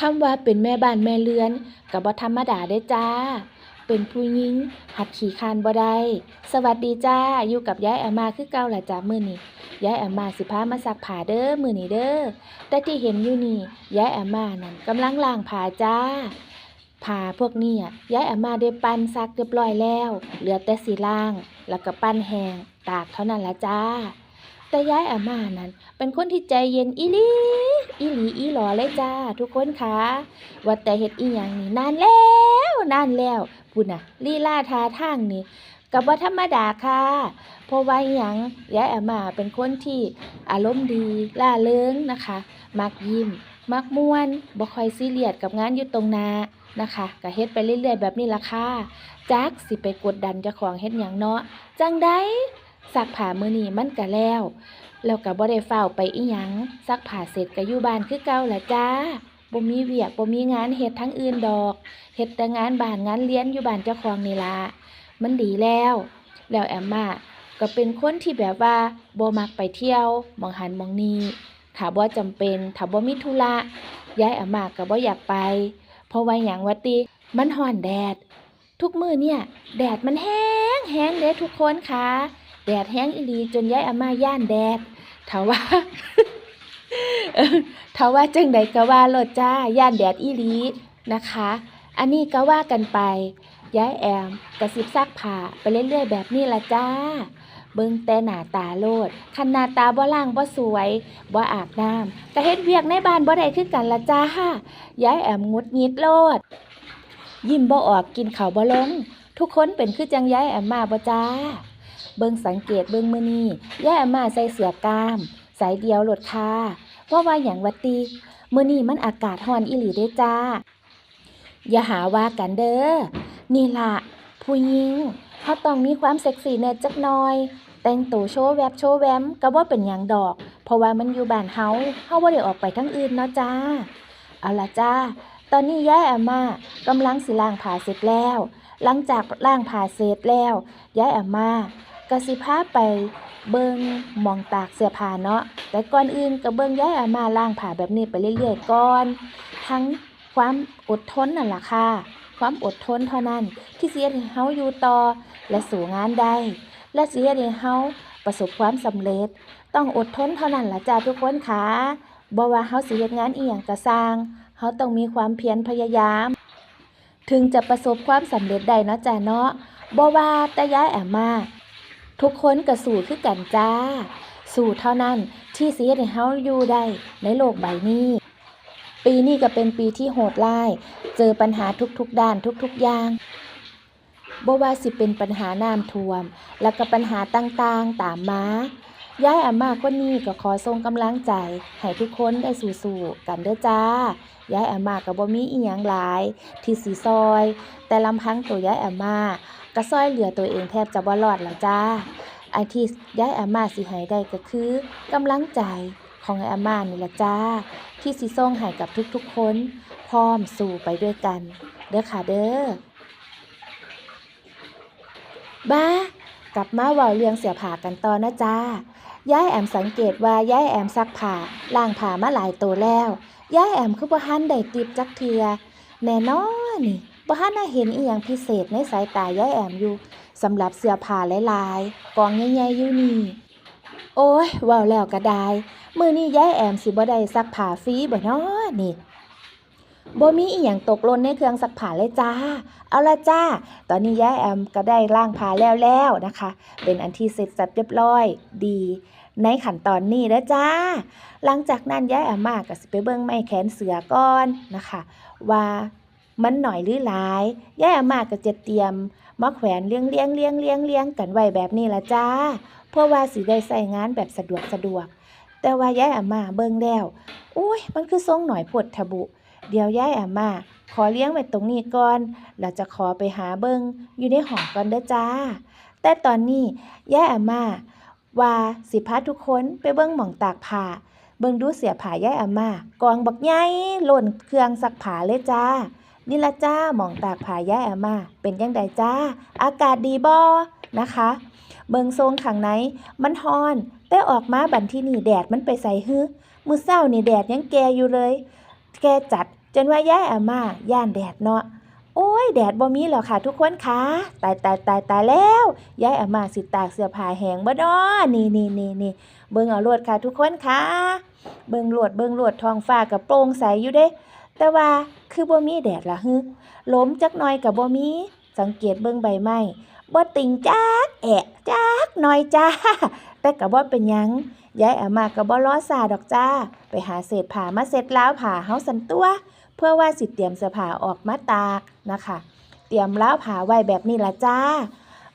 คำว่าเป็นแม่บ้านแม่เรือนก็บ่ธรรมดาเด้จ้า เป็นผู้หญิงหัดขี่คานบ่ได้สวัสดีจ้า อยู่กับยายอามาคือเก่าล่ะจ้ามื้อนี้ยายอามาสิพามาซักผ้าเด้อมื้อนี้เด้อแต่ที่เห็นอยู่นี่ยายอามานั่นกำลังล้างผ้าจ้าผ้าพวกนี้อะยายอามาได้ปั้นซักเรียบร้อยแล้ว เหลือแต่สีล้าง แล้วก็ปั้นแห้งตากเท่านั้นละจ้า แต่ยายอาม่านั้น เป็นคนที่ใจเย็นอีลีอีหลีอีหลอเลยจ้า ทุกคนคะว่าแต่เฮ็ดอีหยังนี่นานแล้วนานแล้วพุ่นน่ะลีลาท่าทางนี่ก็บ่ธรรมดาค่ะเพราะว่าอีหยังยายอาม่าเป็นคนที่อารมณ์ดีล่าเริงนะคะ มักยิ้ม มักม่วนบ่คอยซีเรียสกับงานอยู่ตรงหน้านะคะก็เฮ็ดไปเรื่อยๆแบบนี้ล่ะค่ะจักสิไปกดดันเจ้าของเฮ็ดหยังเนาะจังได๋ ซักผ้ามือนี้มันก็แล้ว แล้วก็บ่ได้เฝ้าไปอีหยังซักผ้าเสร็จก็อยู่บ้านคือเก่าแหละจ้าบ่มีเวียกบ่มีงานเฮ็ดทั้งอื่นดอกเฮ็ดแต่งานบ้านงานเรียนอยู่บ้านเจ้าของนี่ละมันดีแล้ว แล้วแอมมาก็เป็นคนที่แบบว่าบ่มักไปเที่ยวมองหันมองนี้ถ้าบ่จำเป็นถ้าบ่มีธุระยายแอาม่าก็บ่อยากไป เพราะว่าหยังว่าติมันร้อนแดด ทุกมื้อเนี่ย แดดมันแห้งแห้งเด้ทุกคนค่ะ แดดแห้งอีหลีจนยายอาม่าย่านแดดถาว่าถาว่าจังใดก็ว่าโลดจ้าย่านแดดอีหลีนะคะ อันนี้ก็ว่ากันไปย้ายแอมกระสิบซักผ้าไปเรื่อยๆแบบนี้ละจ้า เบิ่งแต่หน้าตาโลดคันหน้าตาบ่ล่างบ่สวยบ่อาบน้ำก็เฮ็ดเวียกในบ้านบ่ได้คือกันละจ้าย้ายแอมงุดงิดโลด ยิ้มบ่ออกกินข้าวบ่ลง ทุกคนเป็นคือจังย้ายแอมมาบ่จ้า เบิ่งสังเกตเบิ่งมือนี้ยายอามาใส่เสื้อกล้าม สายเดียวโลดค่ะเพราะว่าหยังวัติมื้อนี้มันอากาศร้อนอีหลีเด้จ้า อย่าหาว่ากันเด้อ นี่ล่ะ ผู้หญิงเฮาต้องมีความเซ็กซี่แน่จักหน่อย แต่งตัวโชว์แวบโชว์แวมก็บ่เป็นหยังดอก เพราะว่ามันอยู่บ้านเฮาเฮาบ่ได้ออกไปทั้งอื่นเนาะจ้า เอาล่ะจ้า ตอนนี้ยาอาม่ากำลังสิล้างผ้าเสร็จแล้ว หลังจากล้างผ้าเสร็จแล้วยายอาม่า ก็สิพาไปเบิ่งมองตากเสื้อผ้าเนาะ แต่ก่อนอื่นก็เบิ่งยายอาม่าล้างผ้าแบบนี้ไปเรื่อยๆก่อน ทั้งความอดทนนั่นล่ะค่ะ ความอดทนเท่านั้นที่สิเฮ็ดให้เฮาอยู่ต่อและสู่งานได้ และสิเฮ็ดให้เฮาประสบความสำเร็จ ต้องอดทนเท่านั้นล่ะจ้าทุกคนค่ะบ่ว่าเฮาสิเฮ็ดงานอีหยังก็สร้างเฮาต้องมีความเพียรพยายาม ถึงจะประสบความสำเร็จได้เนาะจ้าเนาะบ่ว่าแต่ย้ายแอมมา ทุกคนก็สู้คือกันจ้า สู้เท่านั้นที่สิเฮ็ดให้เฮาอยู่ได้ในโลกใบนี้ ปีนี้ก็เป็นปีที่โหดร้าย เจอปัญหาทุกๆด้านทุกๆอย่างบ่ว่าสิเป็นปัญหาน้ำท่วม แล้วก็ปัญหาต่างๆ ตามมาย้ายอาม่าคนนี้ก็ขอส่งกำลังใจให้ทุกคนได้สู้ๆกันเด้อจ้าย้ายอาม่าก็บ่มีอีหยังหลาย ที่สิซอย แต่ลำพังตัวย้ายอาม่า ก็ซอยเหลือตัวเองแทบจะบ่รอดแล้วจ้าไอที่ย้ายอาม่าสิให้ได้ก็คือกำลังใจของไออาม่านี่ละจ้า ที่สิส่งให้กับทุกๆคน พร้อมสู่ไปด้วยกัน เด้อค่ะเด้อบ้ากลับมาเว้าเรื่องเสียผ้ากันต่อนะจ้ายายแอมสังเกตว่ายายแอมซักผ้าล้างผ้ามาหลายตัวแล้วยายแอมคือบ่ทันได้ติบจักเทื่อแน่นอนนี่ บ่ทันได้เห็นอีหยังพิเศษในสายตายายแอมอยู่สำหรับเสื้อผ้าหลายๆกองใหญ่ๆอยู่นี่ โอ้ยว้าแล้วก็ได้มือนี้ยายแอมสิบ่ได้ซักผ้าฟรีบ่น้อนี่บ่มีอีหยังตกหล่นในเครื่องซักผ้าเลยจ้า เอาละจ้า ตอนนี้ยายแอมก็ได้ล้างผ้าแล้วแล้วนะคะ เป็นอันที่เสร็จสับเรียบร้อยดี ในขั้นตอนนี้แล้วจ้า หลังจากนั้นยายแอมมาก็สิไปเบิ่งไม้แขนเสือก่อนนะคะ ว่า มันหน่อยหรือหลายยายแอมมาก็จะเตรียมมาแขวนเลี้ยงเลี้ยงเลี้ยงเลี้ยงเลี้ยงกันไว้แบบนี้ละจ้า เพราะว่าสิได้ใส่งานแบบสะดวกสะดวก แต่ว่ายายแอมมาเบิ่งแล้วอุ้ยมันคือทรงหน่อยผดทะบุ เดี๋ยวยายแอมมา ขอเลี้ยงไว้ตรงนี้ก่อนเราจะขอไปหาเบิงอยู่ในห้องก่อนเด้อจ้า แต่ตอนนี้ย่าอาม่าว่าสิพาทุกคนไปเบิ่งหม่องตากผ้าเบิ่งดูเสียผ้าย่าอาม่ากองบักใหญ่หล่นเครื่องซักผ้าเลยจ้า นี่ละจ้าหมองตากผ้าย่าอามาเป็นยังไงจ้า อากาศดีบ่นะคะ เบิงทรงข้างในมันฮอน แต่ออกมาบัดที่นี่แดดมันไปใส่ฮึมือเช้านี่แดดยังแกอยู่เลย แกจัดจนว่ายายอามาย่านแดดเนาะโอ้ยแดดบ่มีแล้วค่ะทุกคนค่ะตายตายตายตายแล้วยายอามาสิตากเสื้อผ้าแห้งบ่นอนี่นี่นี่นี่เบิ่งเอาโลดค่ะทุกคนค่ะ เบิงโลดเบิงโลดทองฟ้าก็โปร่งใสอยู่เด้ แต่ว่าคือบ่มีแดดละฮึลมจักหน่อยก็บ่มี สังเกตเบิงใบไม้บ่ติงจักแอะจักหน่อยจ้า แต่ก็บ่เป็นหยังยายอามาก็บ่รอซาดอกจ้า ไปหาเศษผ้ามาเซ็ตล้วผ้าเฮาสันตัว เพื่อว่าสิเตรียมเสื้อผ้าออกมาตากนะคะ เตรียมแล้วผ้าไว้แบบนี้ละจ้า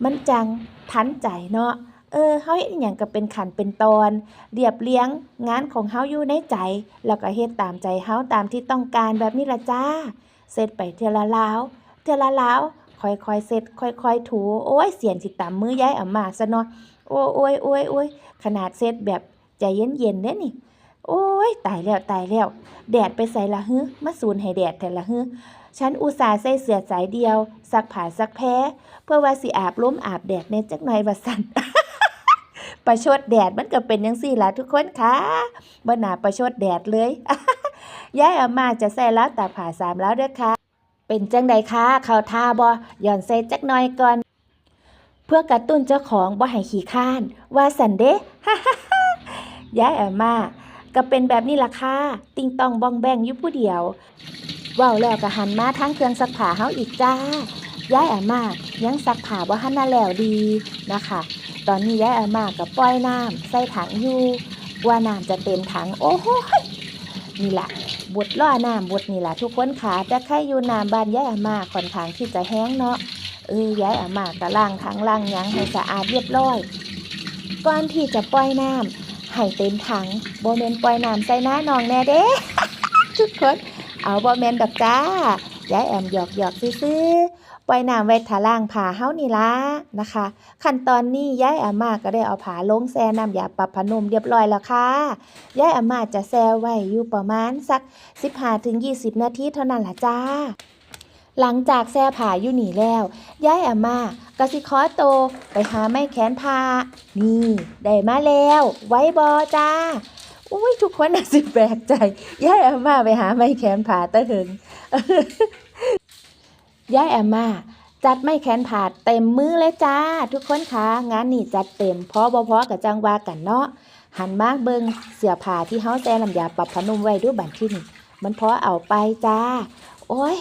มันจังทันใจเนาะ เออเฮาเฮ็ดอหยังก็เป็นขันเป็นตอน เรียบเรียงงานของเฮาอยู่ในใจ แล้วก็เฮ็ดตามใจเฮาตามที่ต้องการแบบนี้ละจ้า เสร็จไปเทอละลาวเทอละลาวค่อยๆเสร็จค่อยๆถูโอ้ยเสียนสิตามมือยายอามาซะเนาะโอ้โอ้ยโอ้ยโอ้ยขนาดเสร็จแบบใจเย็นๆเด้นี่ โอ้ยตายแล้วตายแล้ว แดดไปใส่ละฮึมาสูนให้แดดแต่ละฮึฉันอุตส่าห์ใส่เสื้อสายเดียวซักผ้าซักแพ้ เพื่อว่าสิอาบล้มอาบแดดในจักหน่อยว่าสั่น ประชดแดดมันก็เป็นจังซี่ล่ะทุกคนค่ะบ่น่าประชดแดดเลยยายอามาจะใส่แล้วตาผ้าสามแล้วเด้อค่ะ เป็นจังใดคะเขาทาบ่หย่อนใส่จักหน่อยก่อน เพื่อกระตุ้นเจ้าของบ่ให้ขี้ข้าน ว่าสันเด้ยายอามาก็เป็นแบบนี้ล่ะค่ะติงตองบองแบงอยู่ผู้เดียวว้าแล้วก็หันมาทางเครื่องซักผ้าเฮาอีกจ้า ยายอาม่ายังซักผ้าบ่ทันน่ะแล้วดีนะคะ ตอนนี้ยายอาม่าก็ปล่อยน้ำใส่ถังอยู่ว่าน้ำจะเต็มถังโอ้โหนี่แหละบดล่อน้ำบดนี่แหละทุกคนขาแต่ใครอยู่น้ำบ้านยายอาม่าค่อนข้างที่จะแห้งเนาะเออยายอาม่าก็ล้างถังล้างยังให้สะอาดเรียบร้อยก่อนที่จะปล่อยน้ำให้เต็มถังโบ่แม่นปล่อยน้ำใส่หน้าน้องแน่เด้ทุกคนเอาโบ่แม่นดอกจ้า ยายแอมหยอกหยอกซื่อปล่อยน้ำไว้ทาล่างผ้าเฮานี่ล่ะนะคะ ขั้นตอนนี้ยายอาม่าก็ได้เอาผ้าลงแช่น้ำยาปรับผ้านุ่มเรียบร้อยแล้วค่ะยายอาม่าจะแช่ไว้อยู่ประมาณสัก 15-20 นาทีเท่านั้นล่ะจ้า หลังจากแช่ผ้าอยู่นี่แล้วยายอาม่าก็สิขอโตไปหาไม้แขนผ้านี่ ได้มาแล้ว ไว้บอจ้า อุ้ยทุกคนน่ะสิแปลกใจยายอาม่าไปหาไม้แขนผ้าตะหึงยายอาม่าจัดไม้แขนผ้าเต็มมือเลยจ้า ทุกคนคะงานนี่จัดเต็มพอบ่พอกับจังวากันเนาะหันมากเบิงเสือผ้าที่เฮาแซ่น้ำยาปรับผ้านุ่มไว้ดูบัดที่นี่มันพอเอาไปจ้า โอ้ย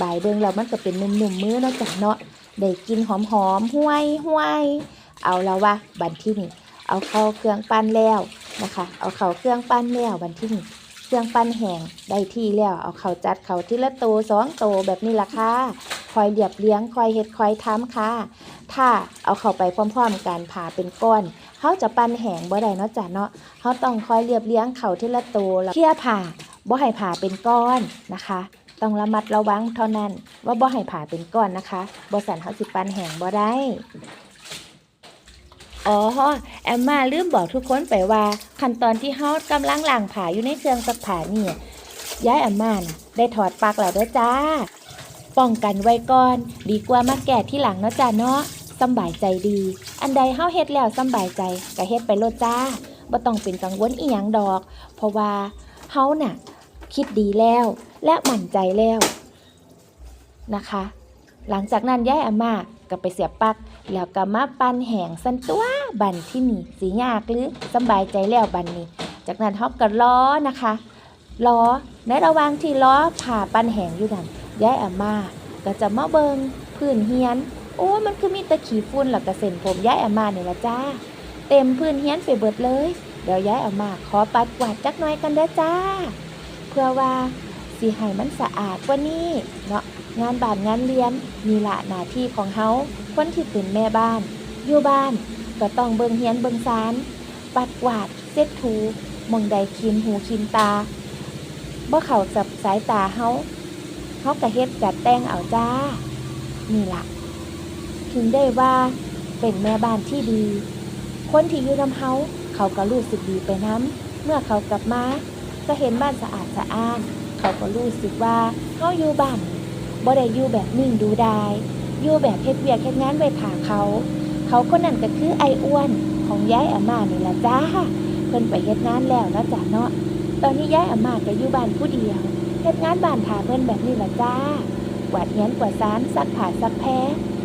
บ่ายเบิงแล้วมันก็เป็นนุ่มๆมือเนาะจ้ะเนาะได้กินหอมหอมๆห้วยห้วยเอาแล้ววะบันที่นี่เอาเข้าเครื่องปั้นแล้ว นะคะ เอาเขาเครื่องปั้นแล้วบันที่นี่เครื่องปั้นแห้งได้ที่แล้ว เอาเขาจัดเขาทีละโตสองโตแบบนี้ละค่ะคอยเรียบเลี้ยงคอยเฮ็ดคอยทำค่ะ ถ้าเอาเข้าไปพร้อมๆกันผ่าเป็นก้อนเขาจะปั้นแห้งบ่ได้เนาะจ้ะเนาะเขาต้องคอยเรียบเลี้ยงเขาทีละโตแล้วเคี่ยผ่าบ่ให้ผ่าเป็นก้อนนะคะต้องระมัดระวังเท่านั้น ว่าบ่ให้ผ่าเป็นก้อนนะคะบ่สันเขาสิปันแห้งบ่ได้ อ๋อ แอมมาลืมบอกทุกคนไปว่า ขั้นตอนที่เฮากำลังล้างผ้าอยู่ในเครื่องซักผ้านี่ย้ายแอมมาน่ะได้ถอดปลั๊กแล้วด้อจ้า ป้องกันไว้ก่อน ดีกว่ามาแก่ที่หลังเนาะจ้าเนาะสบายใจดี อันใดเฮาเฮ็ดแล้วสบายใจก็เฮ็ดไปโลดจ้าบ่ต้องเป็นกังวลอีหยังดอก เพราะว่าเฮาน่ะ คิดดีแล้ว และหมั่นใจแล้วนะคะ หลังจากนั้นย้ายอาม่า ก็ไปเสียบปลั๊กแล้วก็มาปั้นแห้งสันตัวบันที่นี่สียากหรือสบายใจแล้วบันนี้ จากนั้นเขาก็ล้อนะคะล้อในระหว่างที่ล้อผ่าปั้นแห้งอยู่นั่นย้ายอาม่าก็จะมาเบิงพื้นเฮียน โอ้มันคือมีตะขี้ฝุ่นหลักกระเซ็นผมย้ายอาม่านี่ยละจ้า เต็มพื้นเฮียนไปเบิดเลย เดี๋ยวย้ายอาม่าขอปัดกวาดจักน่อยกันเด้อจ้า เพื่อว่าสีให้มันสะอาดกว่านี้เนาะ งานบ้านงานเรียนนี่ละหน้าที่ของเฮาคนที่เป็นแม่บ้าน อยู่บ้าน ก็ต้องเบิ่งเฮียนเบิ่งซาน ปัดกวาดเซ็ดถูมองใดคิมหูคิมตาบ่เข้าจับสายตาเฮาเฮาก็เฮ็ดจัดแต่งเอาจ้า นี่ละถึงได้ว่าเป็นแม่บ้านที่ดี คนที่อยู่นำเฮาเขาก็รู้สึกดีไปน้ำเมื่อเขากลับมาก็เห็นบ้านสะอาดสะอ้านเขาก็รู้สึกว่าเฮาอยู่บ้าน บ่ได้อยู่แบบนิ่งดูดายอยู่แบบเฮ็ดเวียกเฮ็ดงานไว้ถ่าเขา เขาคนนั้นก็คือไออ้วนของยายอาม่านี่ละจ้า เพิ่นไปเฮ็ดงานแล้วนะจ้ะเนาะ ตอนนี้ยายอาม่าก็อยู่บ้านผู้เดียวแฮ็ดงานบ้านถาเพิ่นแบบนี้ละจ้ากวาดเงี้ยนกวาดซานซักผ้าซักแพ้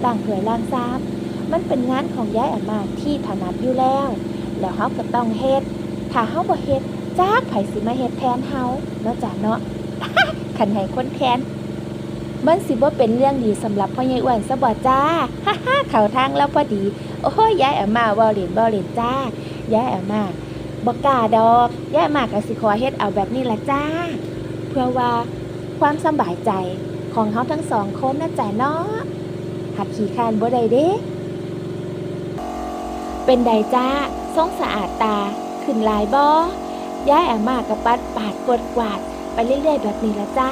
ล้างถ้วยล้างซ้ำมันเป็นงานของยายอามาที่ถนัดอยู่แล้ว แล้วเฮาก็ต้องเฮ็ดถ้าเฮาบ่เฮ็ดจักไผสิมาเฮ็ดแทนเฮาเนาะจ้ะเนาะคันให้คนแทน มันสิบ่เป็นเรื่องดีสำหรับพ่อใหญ่อ้วนซะบ่จ้าฮ่าฮ่าเข้าทางแล้วพอดี โอ้ยยายอามาเว้าเล่นเว้าเลนจ้ายายอามาบ่กล้าดอกยายอามาก็สิขอเฮ็ดเอาแบบนี้ละจ้า เพื่อว่าความสบายใจของเฮาทั้งสองคนนะจ้ะเนาะหัดขี่คร้านบ่ได้เด้ เป็นใดจ้าทรงสะอาดตาขึ้นลายบ่ย้ายอามากระปัดปาดกดกวาด ไปเรื่อยๆแบบนี้ละจ้า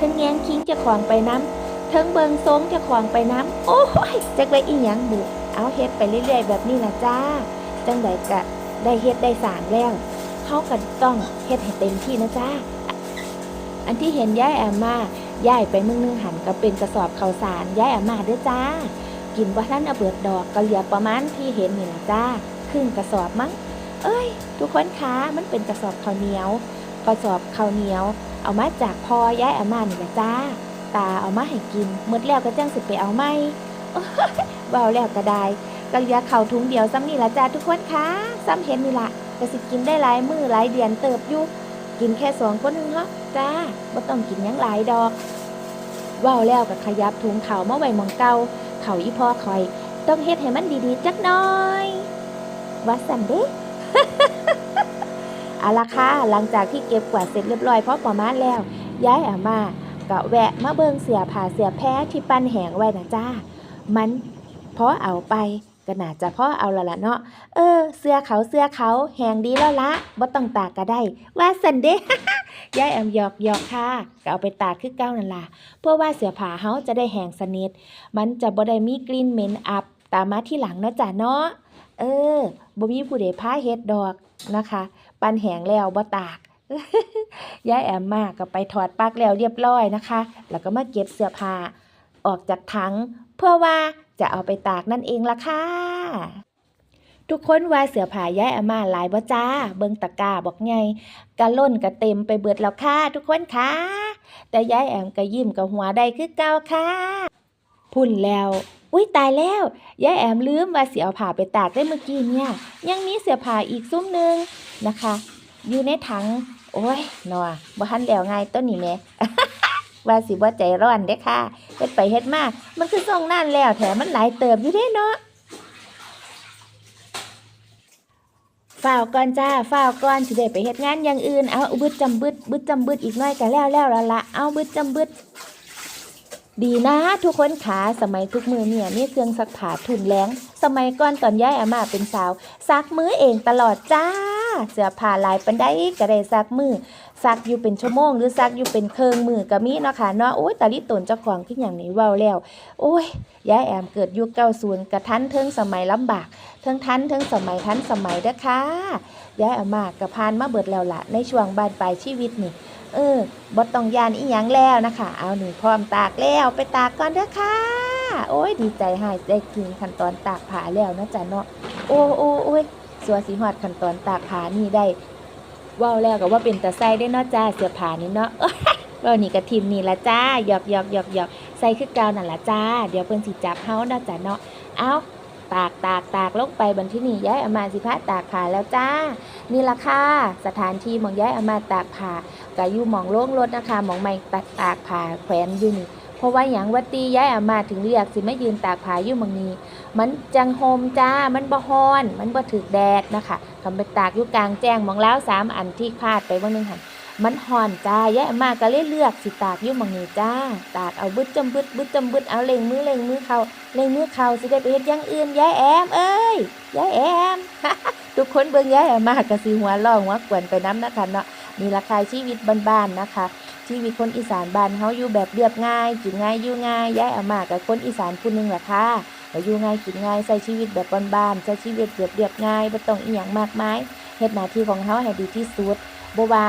ทั้งแง้งคิงจะของไปน้ำทั้งเบิงทรงจะของไปน้ำโอ้ยจักไปอีหยังบุเอาเฮ็ดไปเรื่อยๆแบบนี้ละจ้า จังใดกะได้เฮ็ดได้สางแล้วเฮาก็ต้องเฮ็ดให้เต็มที่นะจ้า อันที่เห็นย้ายอาม่าย้ายไปมึงนึงหันก็เป็นกระสอบข้าวสารย้ายอาม่าเด้อจ้า กินบ่ทันเอาเบิดดอกก็เหลือประมาณที่เห็นนี่ล่ะจ้าครึ่งกระสอบมั้ง เอ้ย ทุกคนคะมันเป็นกระสอบข้าวเหนียว กระสอบข้าวเหนียว เอามาจากพ่อย้ายอามานี่ละจ้า ตาเอามาให้กินหมดแล้วก็จังสิไปเอาไหมโอ้ยเบาแล้วก็ได้ก็เหลือข้าวถุงเดียวซ้ำนี่ละจ้าทุกคนคะซ้ำเห็นนี่ล่ะก็สิกินได้หลายมือหลายเดือนเติบอยู่กินแค่สองคนนึงเนาะจ้าบ่ต้องกินยังหลายดอกเว้าแล้วก็ขยับถุงเข้าวมาไว้หมองเก่าเข่าอีพ่อคอย ต้องเฮ็ดให้มันดีๆ จักหน่อยว่าสันเด้ เอาละค่ะหลังจากที่เก็บกวาดเสร็จเรียบร้อยพอประมาณแล้วย้ายอามาก็แวะมาเบิงเสียผ่าเสียแพ้ที่ปั้นแหงไว้นะจ้า มันพอเอาไปก็น่าจะพ่อเอาละละเนาะ เออ เสื้อเขาเสื้อเขาแหงดีแล้วละบ่ต้องตากก็ได้ ว่าสันเด้ยายแอมหยอกหยอกค่ะก็เอาไปตากคือเก้านั่นล่ะ เพื่อว่าเสื้อผ้าเฮาจะได้แหงสนิท มันจะบ่ได้มีกลิ่นเหม็นอับ ตามมาที่หลังนะจ้ะเนาะ เออบ่มีผู้ใดพาเฮ็ดดอกนะคะ ปันแหงแล้วบ่ตากยายแอมมาก็ไปถอดปลั๊กแล้วเรียบร้อยนะคะ แล้วก็มาเก็บเสื้อผ้าออกจากถัง เพื่อว่าจะเอาไปตากนั่นเองล่ะค่ะ ทุกคนว่าเสื้อผ้ายายอามาหลายบ่จ้า เบิ่งตะกาบอกไงกะล่นกะเต็มไปเบิดแล้วค่ะทุกคนค่ะ แต่ยายแอมก็ยิ้มกับหัวได้คือเก่าค่ะ พุ่นแล้ว อุ้ยตายแล้วยายแอมลืมว่าสิเอาผ้าไปตากได้เมื่อกี้เนี่ย ยังมีเสื้อผ้าอีกซุ้มหนึ่งนะคะ อยู่ในถัง โอ้ยนอบ่ทันแล้วไงต้นนี่แม่ว่าสิบ่ใจร้อนเด้ค่ะเฮ็ดไปเฮ็ดมามันคือส่งนานแล้วแถมมันหลายเติบอยู่เด้เนาะฝ้าวก่อนจ้าฝ้าวก่อนสิได้ไปเฮ็ดงานอย่างอื่นเอาบึดจำบึดบึดจำบึดอีกหน่อยก็แล้วแล้วละละเอาบึดจำบึด ดีนะทุกคนขาสมัยทุกมือเนี่ยมีเครื่องซักผ้าทุนแรงสมัยก่อนตอนย้ายอามาเป็นสาว ซักมือเองตลอดจ้า เสื้อผ้าลายปันได้ก็ได้ซักมือซักอยู่เป็นชั่วโมง หรือซักอยู่เป็นเคิงมือก็มีเนาะค่ะเนาะโอ้ยตาลิตนเจ้าของขึ้นอย่างนี้ว้าวแล้ว โอ้ยย้ายแอมเกิดยุคเก้าศูนย์กระทันเทิงสมัยลำบากเทิงทันเทิงสมัยทันสมัยเด้อค่ะย้ายอามากระพานมาเบิดแล้วละในช่วงบานปลายชีวิตนี่ เออบ่ต้องยานอีหยังแล้วนะคะ เอาหนึ่งพร้อมตากแล้วไปตากก่อนเด้อค่ะ โอ้ยดีใจหายได้ถึงขั้นตอนตากผ้าแล้วนะจ๊ะเนาะ โอ้โอ้โอ้ยสัวสีหอดขั้นตอนตากผ้านี่ได้เว้าวแล้วก็ว่าเป็นตาใส่ได้เนาะจ้าเสื้อผ้านี่เนาะเอ้ยเว้านี่กระทิมนี่ละจ้าหยอกหยอกหยอกหยอกใส่คือเกาวนั่นละจ้า เดี๋ยวเพิ่นสิจับเฮาเนาะจ้ะเนาะ เอาตากตากตากลงไปบนที่นี่ย้ายอามาสิพะตากผ้าแล้วจ้า นี่ละค่ะสถานที่มองย้ายอามาตากผ้า ก็อยู่หมองโล่งรถนะคะหมองไม่ตักตากผ้าแขวนอยู่นี่เพราะว่าอย่างวัดตีย้ายอามาถึงเรียกสิไม่ยืนตากผ้าอยู่หมองนี้ มันจังโฮมจ้ามันบ่ฮ้อน มันบ่ถึกแดดนะคะคำไปตากอยู่กลางแจ้งหมองแล้วสามอันที่พาดไปว่านึงหันมันฮ้อนจ้าย้ายอามาก็เลยเลือกสิตากอยู่หมองนี้จ้า ตากเอาบึดจำบึดบึดจำบึดเอาเล็งมือเล็งมือเขาเล็งมือเขาสิได้ไปเฮ็ดอย่างอื่นย้ายแอมเอ้ยย้ายแอมทุกคนเบิ่งย้ายอามาก็สิหัวร้องหัวกวนไปน้ำนะคะเนาะ นี่ราคาชีวิตบ้านๆนะคะ ชีวิตคนอีสานบ้านเฮาอยู่แบบเรียบง่ายกินง่ายอยู่ง่ายย้ายอามากับคนอีสานผู้หนึงล่ะค่ะก็อยู่ง่ายกินง่ายใช้ชีวิตแบบบ้านๆใช้ชีวิตเรียบเรียบง่ายบ่ต้องอีหยังมากมายเฮ็ดหน้าที่ของเฮาให้ดีที่สุดบ่ว่า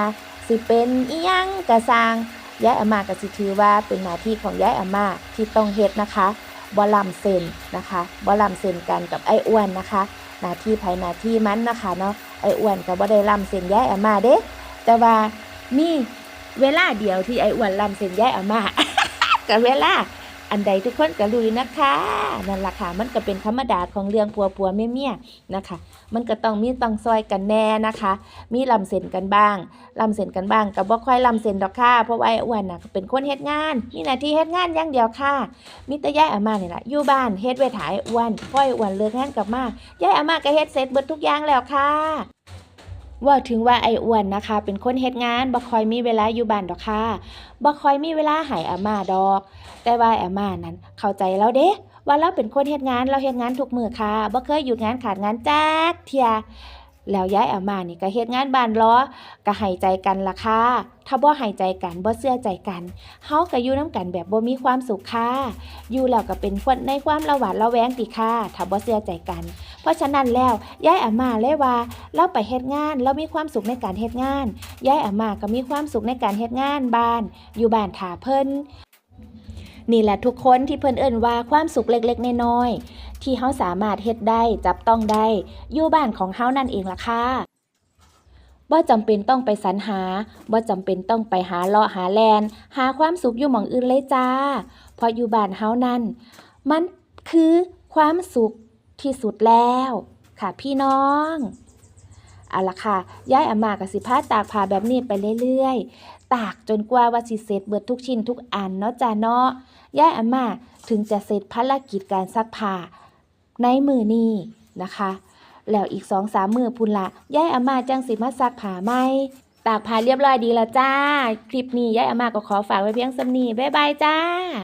สิเป็นอีหยังก็สร้างย้ายอามาก็สิถือว่าเป็นหน้าที่ของย้ายอามาที่ต้องเฮ็ดนะคะบ่ล้ำเส้นนะคะบ่ล้ำเส้นกันกับไอ้อ้วนนะคะหน้าที่ภายหน้าที่มันนะคะเนาะไอ้อ้วนก็บ่ได้ล้ำเส้นย้ายอามาเด้ แต่ว่ามีเวลาเดียวที่ไอ้อ้วนลำเส้นยายอามากับเวลาอันใดทุกคนก็รู้นะคะนั่นแหละค่ะมันก็เป็นธรรมดาของเรื่องผัวผัวเมียเมียนะคะ มันก็ต้องมีต้องซอยกันแน่นะคะ มีลำเส้นกันบ้างลำเส้นกันบ้างก็บ่ค่อยลำเส้นดอกค่ะเพราะว่าไอ้อ้วนน่ะเป็นคนเฮ็ดงานมีหน้าที่เฮ็ดงานอย่างเดียวค่ะมีแต่ยายอาม่านี่ยละอยู่บ้านเฮ็ดไว้ถ่ายอ้วนพ่อยอ้วนเลิกงานกลับมายายอาม่าก็เฮ็ดเสร็จเบิดทุกอย่างแล้วค่ะ ว่าถึงว่าไอ้อ้วนนะคะ เป็นคนเฮ็ดงานบ่คอยมีเวลาอยู่บ้านดอกค่ะบ่คอยมีเวลาหายอาม่าดอก แต่ว่าอาม่านั้นเข้าใจแล้วเด้ว่าเราเป็นคนเฮ็ดงานเราเฮ็ดงานทุกมือค่ะบ่เคยหยุดงานขาดงานจักเทีย แล้วย้ายอามานี่ก็เฮ็ดงานบ้านล้อก็ให้ใจกันล่ะค่ะถ้าบ่ให้ใจกันบ่เชื่อใจกันเฮาก็อยู่นํกันแบบบ่มีความสุขค่ะอยู่แล้วก็เป็นคนในความระหวาดระแวงติค่ะถ้าบ่เชื่อใจกัน เพราะฉะนั้นแล้วย้ายอามาเลยว่าเราไปเฮ็ดงานเรามีความสุขในการเฮ็ดงานย้ายอามาก็มีความสุขในการเฮ็ดงานบ้าน อยู่บ้านถาเพิ่นนี่แหละทุกคนที่เพิ่นเอิ่นว่าความสุขเล็กๆน้อยๆ ที่เฮาสามารถเฮ็ดได้จับต้องได้อยู่บ้านของเฮานั่นเองล่ะค่ะบ่จำเป็นต้องไปสรรหาบ่จำเป็นต้องไปหาเลาะหาแลน หาความสุขอยู่หม่องอื่นเลยจ้า เพราะอยู่บ้านเฮานั่น มันคือความสุขที่สุดแล้วค่ะพี่น้องเอาละค่ะย้ายอามากับสิพาตากผ้าแบบนี้ไปเรื่อยๆ ตากจนกว่าว่าสิเสร็จเบิดทุกชิ้นทุกอันเนาะจ้าเนาะย้ายอามาถึงจะเสร็จภารกิจการซักผ้า ในมือนี้นะคะ แล้วอีกสองสามมือพุ่นละยายอาม่าจังสิมาซักผ้าไหมตากผ้าเรียบร้อยดีแล้วจ้า คลิปนี้ยายอาม่าก็ขอฝากไว้เพียงสำนีบ๊ายบายจ้า